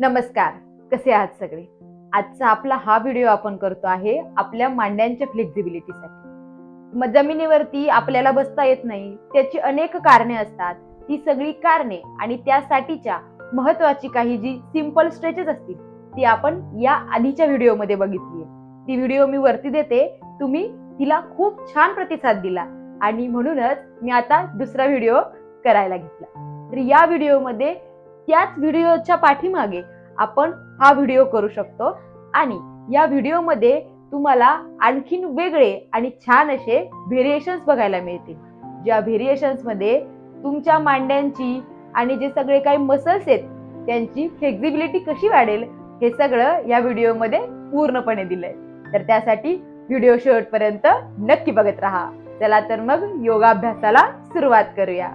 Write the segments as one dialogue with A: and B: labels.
A: नमस्कार कसे आहात सगळे? आजचा आपला हा व्हिडिओ आपण करतो आहे आपल्या मांड्यांच्या फ्लेक्झिबिलिटीसाठी मग जमिनीवरती आपल्याला बसता येत नाही त्याची अनेक कारणे असतात. ती सगळी कारणे आणि त्यासाठीच्या महत्वाची काही जी सिंपल स्ट्रेचेस असतील ती आपण या आधीच्या व्हिडिओमध्ये बघितली ती व्हिडिओ मी वरती देते. तुम्ही तिला खूप छान प्रतिसाद दिला आणि म्हणूनच मी आता दुसरा व्हिडिओ करायला घेतला. तर या व्हिडिओमध्ये त्याच व्हिडिओच्या पाठीमागे आपण हा व्हिडिओ करू शकतो. आणि या व्हिडिओमध्ये तुम्हाला आणखीन वेगळे आणि छान असे व्हेरिएशन्स बघायला मिळतील. ज्या व्हेरिएशन्समध्ये तुमच्या मांड्यांची आणि जे सगळे काही मसल्स आहेत त्यांची फ्लेक्झिबिलिटी कशी वाढेल हे सगळं या व्हिडिओमध्ये पूर्णपणे दिलंय. तर त्यासाठी व्हिडिओ शेवटपर्यंत नक्की बघत राहा. चला तर मग योगाभ्यासाला सुरुवात करूया.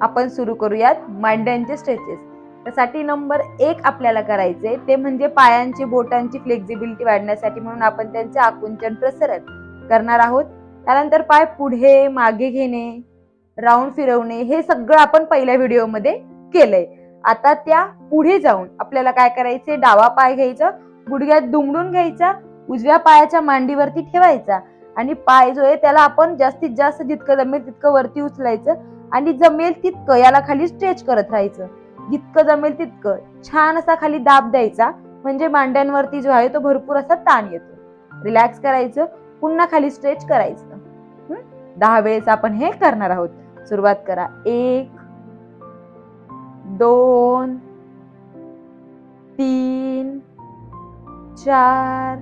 A: आपण सुरू करूयात मांड्यांचे स्ट्रेचेस त्यासाठी नंबर एक आपल्याला करायचे ते म्हणजे पायांची बोटांची फ्लेक्झिबिलिटी वाढण्यासाठी म्हणून आपण त्यांचे आकुंचन प्रसरण करणार आहोत. त्यानंतर पाय पुढे मागे घेणे राऊंड फिरवणे हे सगळं आपण पहिल्या व्हिडिओमध्ये केलंय. आता त्या पुढे जाऊन आपल्याला काय करायचे डावा पाय घ्यायचा गुडघ्यात दुमडून घ्यायचा उजव्या पायाच्या मांडीवरती ठेवायचा आणि पाय जो आहे त्याला आपण जास्तीत जास्त जितकं जमेल तितकं वरती उचलायचं आणि जमेल तितकं याला खाली स्ट्रेच करत राहायचं. जितकं जमेल तितकं. छान असा खाली दाब द्यायचा. म्हणजे मांड्यांवरती जो आहे तो भरपूर असा ताण येतो. रिलॅक्स करायचं. पुन्हा खाली स्ट्रेच करायचं. दहा वेळेस आपण हे करणार आहोत. सुरुवात करा. एक दोन तीन चार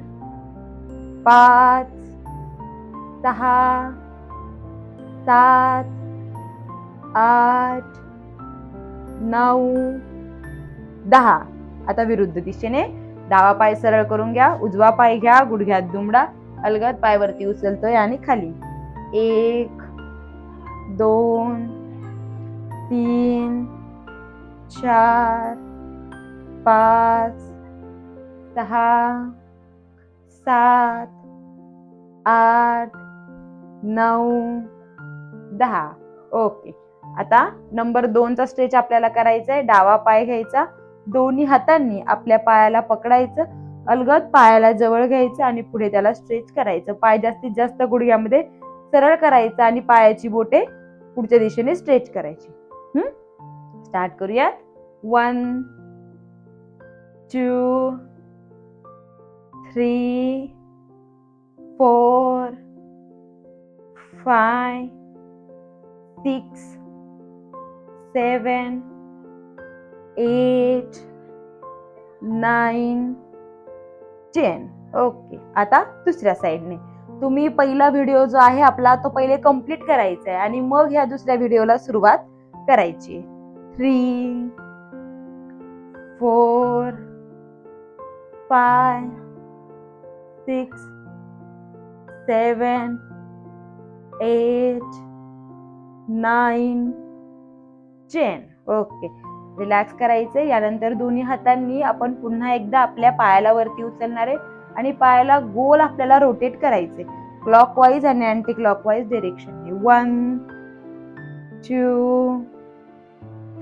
A: पाच सहा सात आठ नऊ दहा. आता विरुद्ध दिशेने. डावा पाय सरळ करून घ्या उजवा पाय घ्या गुडघ्यात दुमडा अलगद पायवरती उचलतोय आणि खाली. एक दोन तीन चार पाच सहा सात आठ नऊ दहा. ओके. आता नंबर दोनचा स्ट्रेच आपल्याला करायचा आहे डावा पाय घ्यायचा. दोन्ही हातांनी आपल्या पायाला पकडायचं. अलगद पायाला जवळ घ्यायचं आणि पुढे त्याला स्ट्रेच करायचं. पाय जास्तीत जास्त गुडघ्यामध्ये सरळ करायचं आणि पायाची बोटे पुढच्या दिशेने स्ट्रेच करायची. स्टार्ट करूयात. One two three four five six seven eight nine ten okay आता दुसऱ्या साईडने तुम्ही पहिला व्हिडिओ जो आहे आपला तो पहिले कंप्लीट करायचा आहे आणि मग ह्या दुसऱ्या व्हिडिओला सुरुवात करायची. Three four five six seven eight nine ten okay. Relax करायचे यानंतर दोन्ही हातांनी आपण पुन्हा एकदा आपल्या पायाला वरती उचलणार आहे आणि पायाला गोल आपल्याला रोटेट करायचे क्लॉकवाईज आणि anticlockwise direction one two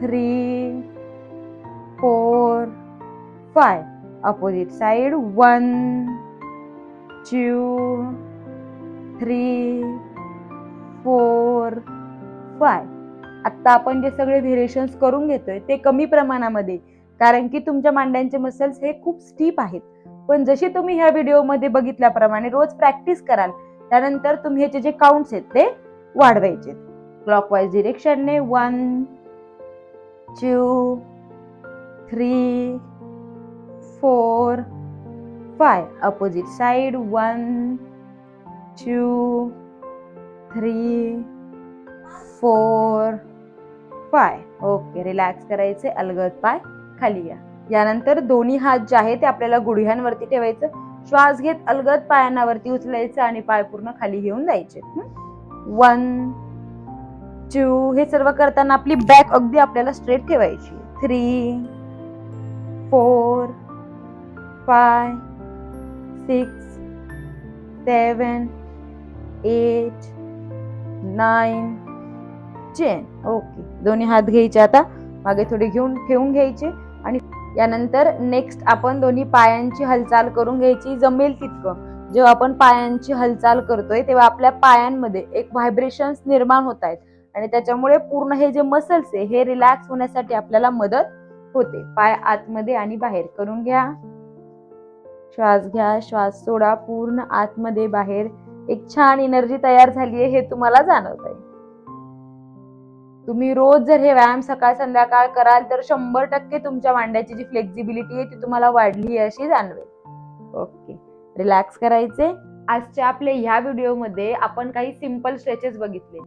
A: three four five opposite side one two three four five आत्ता आपण जे सगळे व्हेरिएशन्स करून घेतोय ते कमी प्रमाणामध्ये. कारण की तुमच्या मांड्यांचे मसल्स हे खूप स्टीप आहेत. पण जसे तुम्ही ह्या व्हिडिओमध्ये बघितल्याप्रमाणे रोज प्रॅक्टिस कराल त्यानंतर तुम्ही ह्याचे जे काउंट्स आहेत ते वाढवायचे clockwise डिरेक्शनने one two three four five opposite side one two three four five. Okay relax करायचे अलगद पाय खाली या. यानंतर दोन्ही हात जे आहे ते आपल्याला गुडघ्यांवरती ठेवायचं श्वास घेत अलगद पायांनावरती उचलायचं आणि पाय पूर्ण खाली घेऊन जायचे. वन टू हे सर्व करताना आपली बॅक अगदी आपल्याला स्ट्रेट ठेवायची. Three four five six seven eight nine ten. Okay. दोन्ही हात घ्यायचे आता. मागे थोडे घेऊन ठेवून घ्यायचे. आणि यानंतर नेक्स्ट आपण दोन्ही पायांची हालचाल करून घ्यायची. जमेल तितकं. जेव्हा आपण पायांची हालचाल करतोय तेव्हा आपल्या पायांमध्ये एक व्हायब्रेशन्स निर्माण होत आहेत. आणि त्याच्यामुळे पूर्ण हे जे मसल्स आहे हे रिलॅक्स होण्यासाठी आपल्याला मदत होते. पाय आतमध्ये आणि बाहेर. करून घ्या. श्वास घ्या. श्वास सोडा. पूर्ण आतमध्ये बाहेर. एक छान एनर्जी तयार झाली आहे हे तुम्हाला जाणवत आहे तुम्ही रोज जर हे व्यायाम सकाळ संध्याकाळ कराल तर शंभर टक्के तुमच्या मांड्याची जी फ्लेक्झिबिलिटी आहे ती तुम्हाला वाढली आहे अशी जाणवेल. ओके रिलॅक्स करायचे. आजच्या आपल्या ह्या व्हिडिओमध्ये आपण काही सिंपल स्ट्रेचेस बघितले.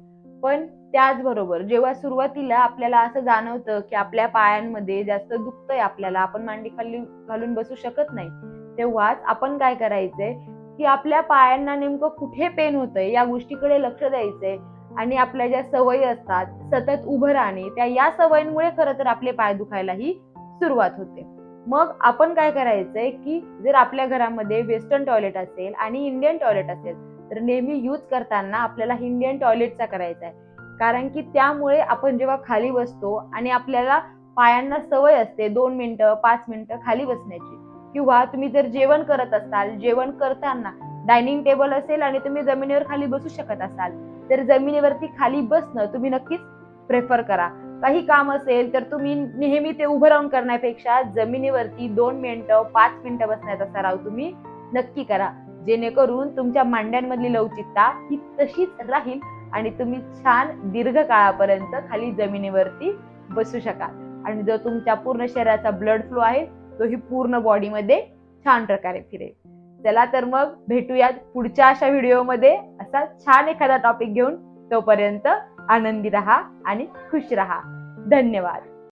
A: पण त्याचबरोबर जेव्हा सुरुवातीला आपल्याला असं जाणवतं की आपल्या पायांमध्ये जास्त दुखतंय आपल्याला आपण मांडी खाली घालून बसू शकत नाही तेव्हाच आपण काय करायचंय की आपल्या पायांना नेमकं कुठे पेन होतंय या गोष्टीकडे लक्ष द्यायचंय. आणि आपल्या ज्या सवयी असतात सतत उभं राहणे त्या या सवयींमुळे खरं तर आपले पाय दुखायलाही सुरुवात होते. मग आपण काय करायचंय की जर आपल्या घरामध्ये वेस्टर्न टॉयलेट असेल आणि इंडियन टॉयलेट असेल तर नेहमी यूज करताना आपल्याला इंडियन टॉयलेटचा करायचा आहे. कारण की त्यामुळे आपण जेव्हा खाली बसतो आणि आपल्याला पायांना सवय असते दोन मिनिटं पाच मिनिटं खाली बसण्याची. किंवा तुम्ही जर जेवण करत असाल जेवण करताना डायनिंग टेबल असेल आणि तुम्ही जमिनीवर खाली बसू शकत असाल तर जमिनीवरती खाली बसणं तुम्ही नक्कीच प्रेफर करा. काही काम असेल तर तुम्ही नेहमी ते उभं राहून करण्यापेक्षा जमिनीवरती दोन मिनिटं पाच मिनिटं बसण्याचा सराव तुम्ही नक्की करा. जेणेकरून तुमच्या मांड्यांमधली लवचिकता ही तशीच राहील आणि तुम्ही छान दीर्घ काळापर्यंत खाली जमिनीवरती बसू शकाल. आणि जो तुमच्या पूर्ण शरीराचा ब्लड फ्लो आहे तो ही पूर्ण बॉडीमध्ये छान प्रकारे फिरेल. चला तर मग भेटूयात पुढच्या अशा व्हिडिओमध्ये असा छान एखादा टॉपिक घेऊन तोपर्यंत आनंदी राहा आणि खुश राहा. धन्यवाद.